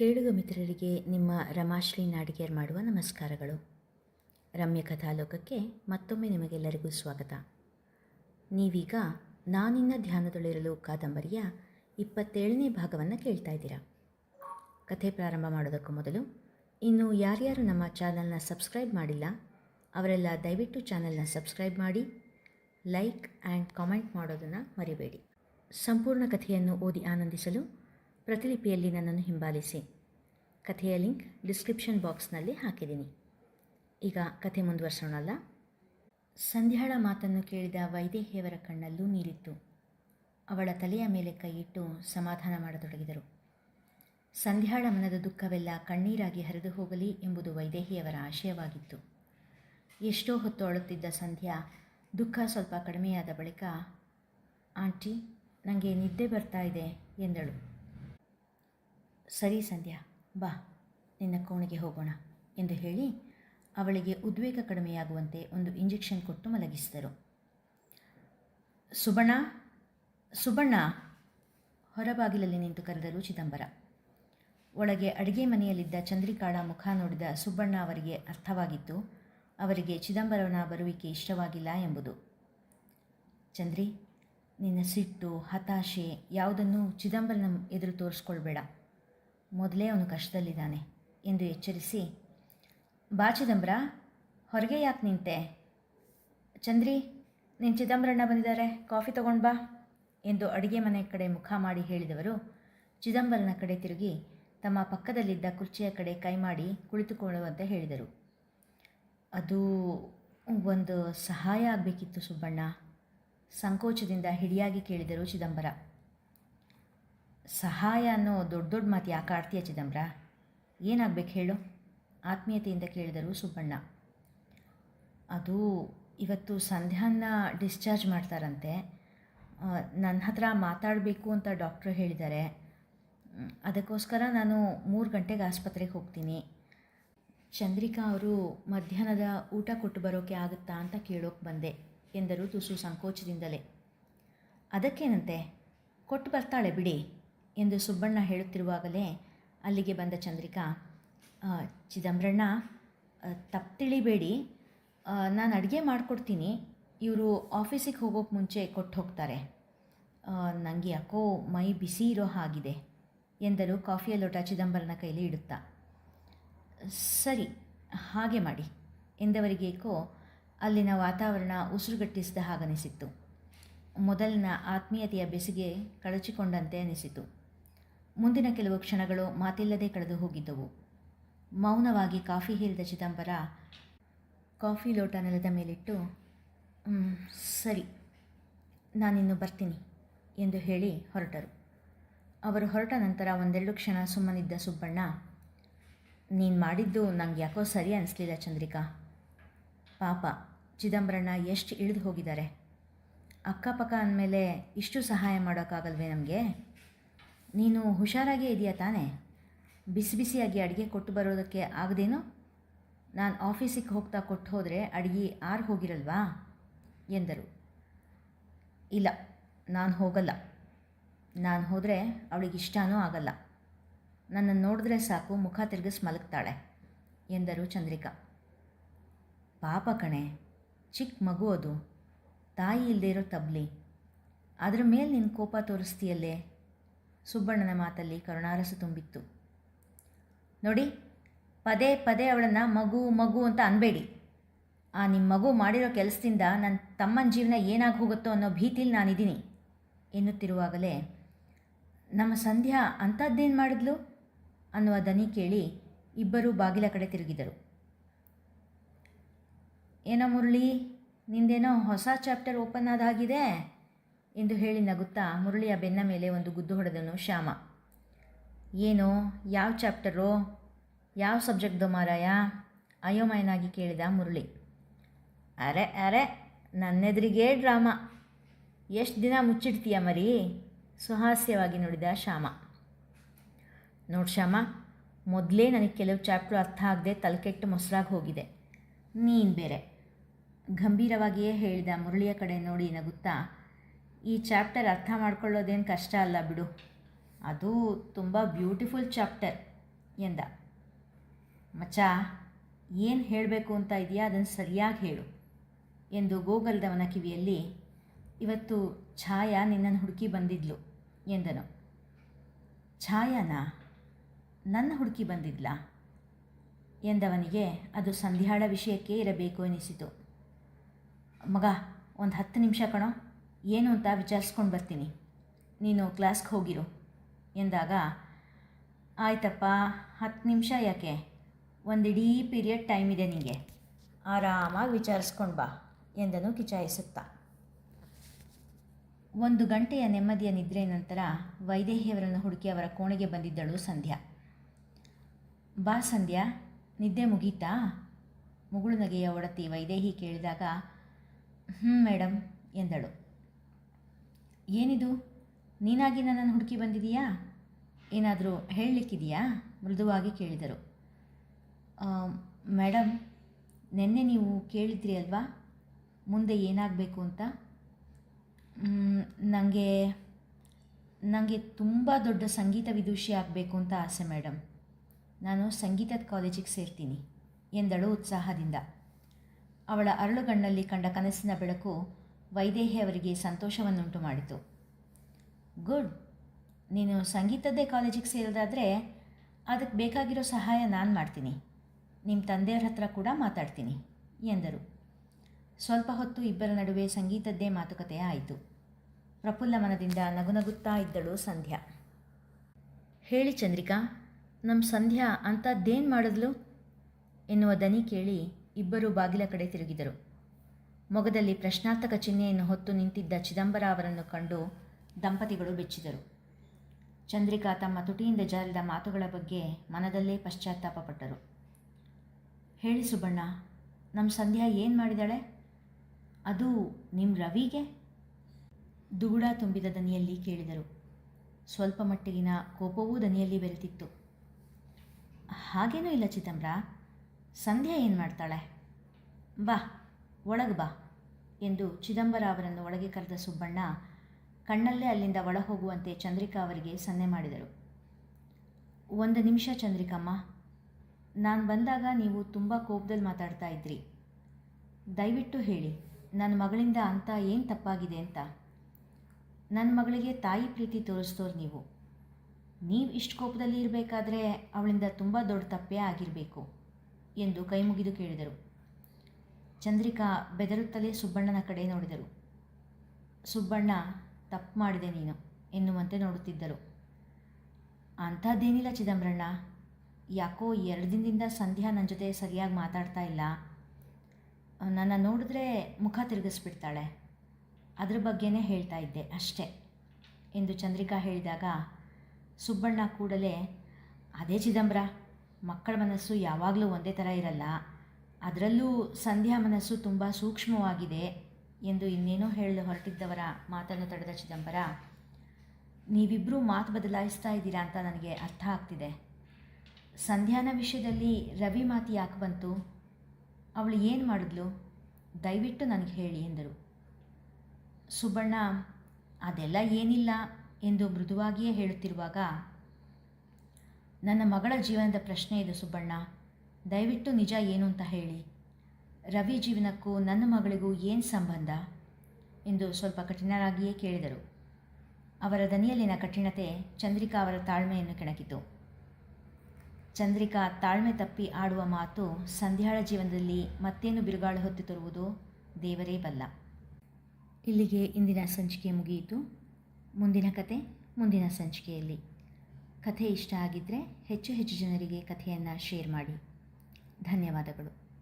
ಕೇಳುಗ ಮಿತ್ರರಿಗೆ ನಿಮ್ಮ ರಮಾಶ್ರೀ ನಾಡಿಗೇರ್ ಮಾಡುವ ನಮಸ್ಕಾರಗಳು. ರಮ್ಯ ಕಥಾಲೋಕಕ್ಕೆ ಮತ್ತೊಮ್ಮೆ ನಿಮಗೆಲ್ಲರಿಗೂ ಸ್ವಾಗತ. ನೀವೀಗ ನಾನಿನ್ನ ಧ್ಯಾನದೊಳಿರಲು ಕಾದಂಬರಿಯ ಇಪ್ಪತ್ತೇಳನೇ ಭಾಗವನ್ನು ಕೇಳ್ತಾ ಇದ್ದೀರಾ. ಕಥೆ ಪ್ರಾರಂಭ ಮಾಡೋದಕ್ಕೂ ಮೊದಲು ಇನ್ನು ಯಾರ್ಯಾರು ನಮ್ಮ ಚಾನಲ್ನ ಸಬ್ಸ್ಕ್ರೈಬ್ ಮಾಡಿಲ್ಲ, ಅವರೆಲ್ಲ ದಯವಿಟ್ಟು ಚಾನಲ್ನ ಸಬ್ಸ್ಕ್ರೈಬ್ ಮಾಡಿ, ಲೈಕ್ ಆ್ಯಂಡ್ ಕಾಮೆಂಟ್ ಮಾಡೋದನ್ನು ಮರಿಬೇಡಿ. ಸಂಪೂರ್ಣ ಕಥೆಯನ್ನು ಓದಿ ಆನಂದಿಸಲು ಪ್ರತಿಲಿಪಿಯಲ್ಲಿ ನನ್ನನ್ನು ಹಿಂಬಾಲಿಸಿ. ಕಥೆಯ ಲಿಂಕ್ ಡಿಸ್ಕ್ರಿಪ್ಷನ್ ಬಾಕ್ಸ್ನಲ್ಲಿ ಹಾಕಿದ್ದೀನಿ. ಈಗ ಕಥೆ ಮುಂದುವರ್ಸೋಣಲ್ಲ. ಸಂಧ್ಯಾಳ ಮಾತನ್ನು ಕೇಳಿದ ವೈದೇಹಿಯವರ ಕಣ್ಣಲ್ಲೂ ನೀರಿತ್ತು. ಅವಳ ತಲೆಯ ಮೇಲೆ ಕೈಯಿಟ್ಟು ಸಮಾಧಾನ ಮಾಡತೊಡಗಿದರು. ಸಂಧ್ಯಾಳ ಮನದ ದುಃಖವೆಲ್ಲ ಕಣ್ಣೀರಾಗಿ ಹರಿದು ಹೋಗಲಿ ಎಂಬುದು ವೈದೇಹಿಯವರ ಆಶಯವಾಗಿತ್ತು. ಎಷ್ಟೋ ಹೊತ್ತು ಅಳುತ್ತಿದ್ದ ಸಂಧ್ಯಾ ದುಃಖ ಸ್ವಲ್ಪ ಕಡಿಮೆಯಾದ ಬಳಿಕ, ಆಂಟಿ ನನಗೆ ನಿದ್ದೆ ಬರ್ತಾ ಇದೆ, ಎಂದಳು. ಸರಿ ಸಂಧ್ಯಾ, ಬಾ, ನಿನ್ನ ಕೋಣೆಗೆ ಹೋಗೋಣ ಎಂದು ಹೇಳಿ ಅವಳಿಗೆ ಉದ್ವೇಗ ಕಡಿಮೆಯಾಗುವಂತೆ ಒಂದು ಇಂಜೆಕ್ಷನ್ ಕೊಟ್ಟು ಮಲಗಿಸಿದರು. ಸುಬಣ್ಣ ಸುಬಣ್ಣ ಹೊರಬಾಗಿಲಲ್ಲಿ ನಿಂತು ಕರೆದರು ಚಿದಂಬರ. ಒಳಗೆ ಅಡಿಗೆ ಮನೆಯಲ್ಲಿದ್ದ ಚಂದ್ರಿಕಾಳ ಮುಖ ನೋಡಿದ ಸುಬ್ಬಣ್ಣ ಅವರಿಗೆ ಅರ್ಥವಾಗಿತ್ತು, ಅವರಿಗೆ ಚಿದಂಬರನ ಬರುವಿಕೆ ಇಷ್ಟವಾಗಿಲ್ಲ ಎಂಬುದು. ಚಂದ್ರಿ, ನಿನ್ನ ಸಿಟ್ಟು, ಹತಾಶೆ ಯಾವುದನ್ನು ಚಿದಂಬರನ ಎದುರು ತೋರಿಸ್ಕೊಳ್ಬೇಡ. ಮೊದಲೇ ಅವನು ಕಷ್ಟದಲ್ಲಿದ್ದಾನೆ ಎಂದು ಎಚ್ಚರಿಸಿ, ಬಾ ಚಿದಂಬರ, ಹೊರಗೆ ಯಾಕೆ ನಿಂತೆ? ಚಂದ್ರಿ ನಿನ್ನ ಚಿದಂಬರಣ್ಣ ಬಂದಿದ್ದಾರೆ, ಕಾಫಿ ತಗೊಂಡು ಬಾ, ಎಂದು ಅಡುಗೆ ಮನೆ ಕಡೆ ಮುಖ ಮಾಡಿ ಹೇಳಿದವರು. ಚಿದಂಬರನ ಕಡೆ ತಿರುಗಿ ತಮ್ಮ ಪಕ್ಕದಲ್ಲಿದ್ದ ಕುರ್ಚಿಯ ಕಡೆ ಕೈ ಮಾಡಿ ಕುಳಿತುಕೊಳ್ಳುವಂತೆ ಹೇಳಿದರು. ಅದು ಒಂದು ಸಹಾಯ ಆಗಬೇಕಿತ್ತು ಸುಬ್ಬಣ್ಣ, ಸಂಕೋಚದಿಂದ ಹಿಡಿಯಾಗಿ ಕೇಳಿದರು ಚಿದಂಬರ. ಸಹಾಯ ಅನ್ನೋ ದೊಡ್ಡ ದೊಡ್ಡ ಮಾತು ಯಾಕೆ ಆಡ್ತೀಯ ಚಿದಂಬರ? ಏನಾಗಬೇಕು ಹೇಳು? ಆತ್ಮೀಯತೆಯಿಂದ ಕೇಳಿದರು ಸುಬ್ಬಣ್ಣ. ಅದು ಇವತ್ತು ಸಂಧ್ಯಾನ ಡಿಸ್ಚಾರ್ಜ್ ಮಾಡ್ತಾರಂತೆ. ನನ್ನ ಹತ್ರ ಮಾತಾಡಬೇಕು ಅಂತ ಡಾಕ್ಟ್ರು ಹೇಳಿದ್ದಾರೆ. ಅದಕ್ಕೋಸ್ಕರ ನಾನು ಮೂರು ಗಂಟೆಗೆ ಆಸ್ಪತ್ರೆಗೆ ಹೋಗ್ತೀನಿ. ಚಂದ್ರಿಕಾ ಅವರು ಮಧ್ಯಾಹ್ನದ ಊಟ ಕೊಟ್ಟು ಬರೋಕೆ ಆಗುತ್ತಾ ಅಂತ ಕೇಳೋಕೆ ಬಂದೆ, ಎಂದರು ತುಸು ಸಂಕೋಚದಿಂದಲೇ. ಅದಕ್ಕೇನಂತೆ? ಕೊಟ್ಟು ಬರ್ತಾಳೆ ಬಿಡಿ. ಎಂದು ಸುಬ್ಬಣ್ಣ ಹೇಳುತ್ತಿರುವಾಗಲೇ ಅಲ್ಲಿಗೆ ಬಂದ ಚಂದ್ರಿಕಾ "ಆ, ಚಿದಂಬರಣ್ಣ ತಪ್ಪು ತಿಳಿಬೇಡಿ ನಾನು ಅಡುಗೆ ಮಾಡಿಕೊಡ್ತೀನಿ. ಇವರು ಆಫೀಸಿಗೆ ಹೋಗೋಕೆ ಮುಂಚೆ ಕೊಟ್ಟು ಹೋಗ್ತಾರೆ. ನನಗೆ ಯಾಕೋ ಮೈ ಬಿಸಿ ಇರೋ ಹಾಗಿದೆ ಎಂದರು ಕಾಫಿಯ ಲೋಟ ಚಿದಂಬರನ ಕೈಲಿ ಇಡುತ್ತಾ ಸರಿ ಹಾಗೆ ಮಾಡಿ ಎಂದವರಿಗೇಕೋ ಅಲ್ಲಿನ ವಾತಾವರಣ ಉಸಿರುಗಟ್ಟಿಸಿದ ಹಾಗನಿಸಿತ್ತು. ಮೊದಲಿನ ಆತ್ಮೀಯತೆಯ ಬೆಸಿಗೆ ಕಳಚಿಕೊಂಡಂತೆ ಅನಿಸಿತು. ಮುಂದಿನ ಕೆಲವು ಕ್ಷಣಗಳು ಮಾತಿಲ್ಲದೆ ಕಳೆದು ಹೋಗಿದ್ದವು. ಮೌನವಾಗಿ ಕಾಫಿ ಹೀರಿದ ಚಿದಂಬರ ಕಾಫಿ ಲೋಟ ನೆಲದ ಮೇಲಿಟ್ಟು "ಮ್, ಸರಿ ನಾನಿನ್ನು ಬರ್ತೀನಿ ಎಂದು ಹೇಳಿ ಹೊರಟರು. ಅವರು ಹೊರಟ ನಂತರ ಒಂದೆರಡು ಕ್ಷಣ ಸುಮ್ಮನಿದ್ದ ಸುಬ್ಬಣ್ಣ ನೀನು ಮಾಡಿದ್ದು ನಂಗೆ ಯಾಕೋ ಸರಿ ಅನಿಸ್ಲಿಲ್ಲ ಚಂದ್ರಿಕಾ. ಪಾಪ ಚಿದಂಬರಣ್ಣ ಎಷ್ಟು ಇಳಿದು ಹೋಗಿದ್ದಾರೆ. ಅಕ್ಕಪಕ್ಕ ಅಂದಮೇಲೆ ಇಷ್ಟು ಸಹಾಯ ಮಾಡೋಕ್ಕಾಗಲ್ವೇ ನಮಗೆ? ನೀನು ಹುಷಾರಾಗೇ ಇದೆಯಾ ತಾನೇ? ಬಿಸಿ ಬಿಸಿಯಾಗಿ ಅಡುಗೆ ಕೊಟ್ಟು ಬರೋದಕ್ಕೆ ಆಗದೇನು? ನಾನು ಆಫೀಸಿಗೆ ಹೋಗ್ತಾ ಕೊಟ್ಟು ಹೋದರೆ ಅಡುಗೆ ಆರು ಹೋಗಿರಲ್ವಾ? ಎಂದರು. ಇಲ್ಲ, ನಾನು ಹೋಗಲ್ಲ. ನಾನು ಹೋದರೆ ಅವಳಿಗೆ ಇಷ್ಟನೂ ಆಗಲ್ಲ. ನನ್ನನ್ನು ನೋಡಿದ್ರೆ ಸಾಕು, ಮುಖ ತಿರುಗಿಸ್ ಮಲಗ್ತಾಳೆ, ಎಂದರು ಚಂದ್ರಿಕಾ. ಪಾಪ ಕಣೆ ಚಿಕ್ಕ ಮಗು ಅದು. ತಾಯಿ ಇಲ್ಲದೆ ಇರೋ ತಬ್ಲಿ. ಅದರ ಮೇಲೆ ನಿನ್ನ ಕೋಪ ತೋರಿಸ್ತೀಯಲ್ಲೇ? ಸುಬ್ಬಣ್ಣನ ಮಾತಲ್ಲಿ ಕರುಣಾರಸ ತುಂಬಿತ್ತು. ನೋಡಿ, ಪದೇ ಪದೇ ಅವಳನ್ನು ಮಗು ಮಗು ಅಂತ ಅನ್ಬೇಡಿ. ಆ ನಿಮ್ಮ ಮಗು ಮಾಡಿರೋ ಕೆಲಸದಿಂದ ನನ್ನ ತಮ್ಮನ ಜೀವನ ಏನಾಗಿ ಹೋಗುತ್ತೋ ಅನ್ನೋ ಭೀತಿಲಿ ನಾನಿದ್ದೀನಿ, ಎನ್ನುತ್ತಿರುವಾಗಲೇ, ನಮ್ಮ ಸಂಧ್ಯಾ ಅಂಥದ್ದೇನು ಮಾಡಿದ್ಲು? ಅನ್ನುವ ದನಿ ಕೇಳಿ ಇಬ್ಬರೂ ಬಾಗಿಲ ಕಡೆ ತಿರುಗಿದರು. ಏನೋ ಮುರಳಿ, ನಿಂದೇನೋ ಹೊಸ ಚಾಪ್ಟರ್ ಓಪನ್ ಆದ ಹಾಗಿದೆ ಎಂದು ಹೇಳಿ ನಗುತ್ತಾ ಮುರಳಿಯ ಬೆನ್ನ ಮೇಲೆ ಒಂದು ಗುದ್ದು ಹೊಡೆದನು ಶ್ಯಾಮ. ಏನು? ಯಾವ ಚಾಪ್ಟರೋ? ಯಾವ ಸಬ್ಜೆಕ್ಟ್ದು ಮಾರಾಯ? ಅಯೋಮಯನಾಗಿ ಕೇಳಿದ ಮುರಳಿ. ಅರೆ ಅರೆ, ನನ್ನೆದುರಿಗೇ ಡ್ರಾಮಾ. ಎಷ್ಟು ದಿನ ಮುಚ್ಚಿಡ್ತೀಯ ಮರಿ? ಸುಹಾಸ್ಯವಾಗಿ ನೋಡಿದ ಶ್ಯಾಮ. ನೋಡಿ ಶ್ಯಾಮ, ಮೊದಲೇ ನನಗೆ ಕೆಲವು ಚಾಪ್ಟ್ರು ಅರ್ಥ ಆಗದೆ ತಲೆಕೆಟ್ಟು ಮೊಸರಾಗಿ ಹೋಗಿದೆ. ನೀನು ಬೇರೆ. ಗಂಭೀರವಾಗಿಯೇ ಹೇಳಿದ ಮುರಳಿಯ ಕಡೆ ನೋಡಿ ನಗುತ್ತಾ ಈ ಚಾಪ್ಟರ್ ಅರ್ಥ ಮಾಡ್ಕೊಳ್ಳೋದೇನು ಕಷ್ಟ ಅಲ್ಲ ಬಿಡು. ಅದು ತುಂಬ ಬ್ಯೂಟಿಫುಲ್ ಚಾಪ್ಟರ್ ಎಂದ. ಮಚ್ಚ, ಏನು ಹೇಳಬೇಕು ಅಂತ ಇದೆಯಾ? ಅದನ್ನು ಸರಿಯಾಗಿ ಹೇಳು ಎಂದು ಗೋಗಲ್ದವನ ಕಿವಿಯಲ್ಲಿ, ಇವತ್ತು ಛಾಯಾ ನಿನ್ನನ್ನು ಹುಡುಕಿ ಬಂದಿದ್ಲು ಎಂದನು. ಛಾಯಾನಾ? ನನ್ನ ಹುಡುಕಿ ಬಂದಿದ್ಲಾ? ಎಂದವನಿಗೆ ಅದು ಸಂಧ್ಯಾಳ ವಿಷಯಕ್ಕೆ ಇರಬೇಕು ಎನಿಸಿತು. ಮಗ, ಒಂದು ಹತ್ತು ನಿಮಿಷ ಕಣೋ. ಏನು ಅಂತ ವಿಚಾರಿಸ್ಕೊಂಡು ಬರ್ತೀನಿ. ನೀನು ಕ್ಲಾಸ್ಗೆ ಹೋಗಿರು. ಎಂದಾಗ, ಆಯ್ತಪ್ಪ, ಹತ್ತು ನಿಮಿಷ ಯಾಕೆ? ಒಂದಿಡೀ ಪೀರಿಯಡ್ ಟೈಮ್ ಇದೆ ನಿನಗೆ ಆರಾಮಾಗಿ ವಿಚಾರಿಸ್ಕೊಂಡು ಬಾ, ಎಂದನು ಕಿಚಾಯಿಸುತ್ತಾ. ಒಂದು ಗಂಟೆಯ ನೆಮ್ಮದಿಯ ನಿದ್ರೆ ನಂತರ ವೈದೇಹಿಯವರನ್ನು ಹುಡುಕಿ ಅವರ ಕೋಣೆಗೆ ಬಂದಿದ್ದಳು ಸಂಧ್ಯಾ. ಬಾ ಸಂಧ್ಯಾ, ನಿದ್ದೆ ಮುಗೀತಾ? ಮುಗುಳು ನಗೆಯ ಒಡತಿ ವೈದೇಹಿ ಕೇಳಿದಾಗ ಹ್ಞೂ ಮೇಡಮ್ ಎಂದಳು. ಏನಿದು? ನೀನಾಗಿ ನನ್ನನ್ನು ಹುಡುಕಿ ಬಂದಿದೆಯಾ? ಏನಾದರೂ ಹೇಳಲಿಕ್ಕಿದೆಯಾ? ಮೃದುವಾಗಿ ಕೇಳಿದರು. "ಆ, ಮೇಡಮ್ ನಿನ್ನೆ ನೀವು ಕೇಳಿದ್ರಿ ಅಲ್ವಾ? ಮುಂದೆ ಏನಾಗಬೇಕು ಅಂತ? ನನಗೆ ನನಗೆ ತುಂಬ ದೊಡ್ಡ ಸಂಗೀತ ವಿದೂಷಿ ಆಗಬೇಕು ಅಂತ ಆಸೆ ಮೇಡಮ್ ನಾನು ಸಂಗೀತದ ಕಾಲೇಜಿಗೆ ಸೇರ್ತೀನಿ ಎಂದಳು ಉತ್ಸಾಹದಿಂದ. ಅವಳ ಅರಳುಗಣ್ಣಲ್ಲಿ ಕಂಡ ಕನಸಿನ ಬೆಳಕು ವೈದೇಹಿ ಅವರಿಗೆ ಸಂತೋಷವನ್ನುಂಟು ಮಾಡಿತು. ಗುಡ್, ನೀನು ಸಂಗೀತದ್ದೇ ಕಾಲೇಜಿಗೆ ಸೇರೋದಾದರೆ ಅದಕ್ಕೆ ಬೇಕಾಗಿರೋ ಸಹಾಯ ನಾನು ಮಾಡ್ತೀನಿ. ನಿಮ್ಮ ತಂದೆಯವ್ರ ಹತ್ರ ಕೂಡ ಮಾತಾಡ್ತೀನಿ, ಎಂದರು. ಸ್ವಲ್ಪ ಹೊತ್ತು ಇಬ್ಬರ ನಡುವೆ ಸಂಗೀತದ್ದೇ ಮಾತುಕತೆ ಆಯಿತು. ಪ್ರಫುಲ್ಲ ಮನದಿಂದ ನಗುನಗುತ್ತಾ ಇದ್ದಳು ಸಂಧ್ಯಾ. ಹೇಳಿ ಚಂದ್ರಿಕಾ ನಮ್ಮ ಸಂಧ್ಯಾ ಅಂಥದ್ದೇನು ಮಾಡಿದ್ಲು? ಎನ್ನುವ ದನಿ ಕೇಳಿ ಇಬ್ಬರು ಬಾಗಿಲ ಕಡೆ ತಿರುಗಿದರು. ಮೊಗದಲ್ಲಿ ಪ್ರಶ್ನಾರ್ಥಕ ಚಿಹ್ನೆಯನ್ನು ಹೊತ್ತು ನಿಂತಿದ್ದ ಚಿದಂಬರ ಅವರನ್ನು ಕಂಡು ದಂಪತಿಗಳು ಬೆಚ್ಚಿದರು. ಚಂದ್ರಿಕಾ ತಮ್ಮ ತುಟಿಯಿಂದ ಜಾರಿದ ಮಾತುಗಳ ಬಗ್ಗೆ ಮನದಲ್ಲೇ ಪಶ್ಚಾತ್ತಾಪಪಟ್ಟರು. ಹೇಳಿ ಸುಬ್ಬಣ್ಣ ನಮ್ಮ ಸಂಧ್ಯಾ ಏನು ಮಾಡಿದಾಳೆ? ಅದು ನಿಮ್ಮ ರವಿಗೆ? ದುಗುಡ ತುಂಬಿದ ದನಿಯಲ್ಲಿ ಕೇಳಿದರು. ಸ್ವಲ್ಪ ಮಟ್ಟಿಗಿನ ಕೋಪವೂ ದನಿಯಲ್ಲಿ ಬೆರೆತಿತ್ತು. ಹಾಗೇನೂ ಇಲ್ಲ ಚಿದಂಬರ, ಸಂಧ್ಯಾ ಏನು ಮಾಡ್ತಾಳೆ? ಬಾ ಒಳಗೆ ಬಾ ಎಂದು ಚಿದಂಬರ ಅವರನ್ನು ಒಳಗೆ ಕರೆದ ಸುಬ್ಬಣ್ಣ ಕಣ್ಣಲ್ಲೇ ಅಲ್ಲಿಂದ ಒಳ ಹೋಗುವಂತೆ ಚಂದ್ರಿಕಾ ಅವರಿಗೆ ಸನ್ನೆ ಮಾಡಿದರು. ಒಂದು ನಿಮಿಷ ಚಂದ್ರಿಕಮ್ಮ. ನಾನು ಬಂದಾಗ ನೀವು ತುಂಬ ಕೋಪದಲ್ಲಿ ಮಾತಾಡ್ತಾ ಇದ್ರಿ. ದಯವಿಟ್ಟು ಹೇಳಿ ನನ್ನ ಮಗಳಿಂದ ಅಂತ ಏನು ತಪ್ಪಾಗಿದೆ ಅಂತ. ನನ್ನ ಮಗಳಿಗೆ ತಾಯಿ ಪ್ರೀತಿ ತೋರಿಸ್ತೋರು ನೀವು. ನೀವು ಇಷ್ಟು ಕೋಪದಲ್ಲಿ ಇರಬೇಕಾದ್ರೆ ಅವಳಿಂದ ತುಂಬ ದೊಡ್ಡ ತಪ್ಪೇ ಆಗಿರಬೇಕು, ಎಂದು ಕೈ ಮುಗಿದು ಕೇಳಿದರು. ಚಂದ್ರಿಕಾ ಬೆದರುತ್ತಲೇ ಸುಬ್ಬಣ್ಣನ ಕಡೆ ನೋಡಿದರು. ಸುಬ್ಬಣ್ಣ, ತಪ್ಪು ಮಾಡಿದೆ ನೀನು ಎನ್ನುವಂತೆ ನೋಡುತ್ತಿದ್ದರು. ಅಂಥದ್ದೇನಿಲ್ಲ ಚಿದಂಬರಣ್ಣ. ಯಾಕೋ ಎರಡು ದಿನದಿಂದ ಸಂಧ್ಯಾ ನನ್ನ ಜೊತೆ ಸರಿಯಾಗಿ ಮಾತಾಡ್ತಾ ಇಲ್ಲ. ನನ್ನ ನೋಡಿದ್ರೆ ಮುಖ ತಿರುಗಿಸ್ಬಿಡ್ತಾಳೆ. ಅದ್ರ ಬಗ್ಗೆನೇ ಹೇಳ್ತಾ ಇದ್ದೆ ಅಷ್ಟೇ ಎಂದು ಚಂದ್ರಿಕಾ ಹೇಳಿದಾಗ ಸುಬ್ಬಣ್ಣ ಕೂಡಲೇ, ಅದೇ ಚಿದಂಬರ, ಮಕ್ಕಳ ಮನಸ್ಸು ಯಾವಾಗಲೂ ಒಂದೇ ಥರ ಇರಲ್ಲ. ಅದರಲ್ಲೂ ಸಂಧ್ಯಾ ಮನಸ್ಸು ತುಂಬ ಸೂಕ್ಷ್ಮವಾಗಿದೆ ಎಂದು ಇನ್ನೇನೋ ಹೇಳಲು ಹೊರಟಿದ್ದವರ ಮಾತನ್ನು ತಡೆದ ಚಿದಂಬರ ನೀವಿಬ್ಬರೂ ಮಾತು ಬದಲಾಯಿಸ್ತಾ ಇದ್ದೀರಾ ಅಂತ ನನಗೆ ಅರ್ಥ ಆಗ್ತಿದೆ. ಸಂಧ್ಯಾನ ವಿಷಯದಲ್ಲಿ ರವಿ ಮಾತು ಯಾಕೆ ಬಂತು? ಅವಳು ಏನು ಮಾಡಿದ್ಲು? ದಯವಿಟ್ಟು ನನಗೆ ಹೇಳಿ ಎಂದರು. ಸುಬ್ಬಣ್ಣ, ಅದೆಲ್ಲ ಏನಿಲ್ಲ ಎಂದು ಮೃದುವಾಗಿಯೇ ಹೇಳುತ್ತಿರುವಾಗ, ನನ್ನ ಮಗಳ ಜೀವನದ ಪ್ರಶ್ನೆ ಇದು ಸುಬ್ಬಣ್ಣ. ದಯವಿಟ್ಟು ನಿಜ ಏನು ಅಂತ ಹೇಳಿ. ರವಿ ಜೀವನಕ್ಕೂ ನನ್ನ ಮಗಳಿಗೂ ಏನು ಸಂಬಂಧ? ಎಂದು ಸ್ವಲ್ಪ ಕಠಿಣರಾಗಿಯೇ ಕೇಳಿದರು. ಅವರ ದನಿಯಲ್ಲಿನ ಕಠಿಣತೆ ಚಂದ್ರಿಕಾ ಅವರ ತಾಳ್ಮೆಯನ್ನು ಕೆಣಕಿತು. ಚಂದ್ರಿಕಾ ತಾಳ್ಮೆ ತಪ್ಪಿ ಆಡುವ ಮಾತು ಸಂಧ್ಯಾಳ ಜೀವನದಲ್ಲಿ ಮತ್ತೇನು ಬಿರುಗಾಳು ಹೊತ್ತು ತರುವುದು ದೇವರೇ ಬಲ್ಲ. ಇಲ್ಲಿಗೆ ಇಂದಿನ ಸಂಚಿಕೆ ಮುಗಿಯಿತು. ಮುಂದಿನ ಕತೆ ಮುಂದಿನ ಸಂಚಿಕೆಯಲ್ಲಿ. ಕಥೆ ಇಷ್ಟ ಆಗಿದ್ದರೆ ಹೆಚ್ಚು ಹೆಚ್ಚು ಜನರಿಗೆ ಕಥೆಯನ್ನು ಶೇರ್ ಮಾಡಿ. ಧನ್ಯವಾದಗಳು.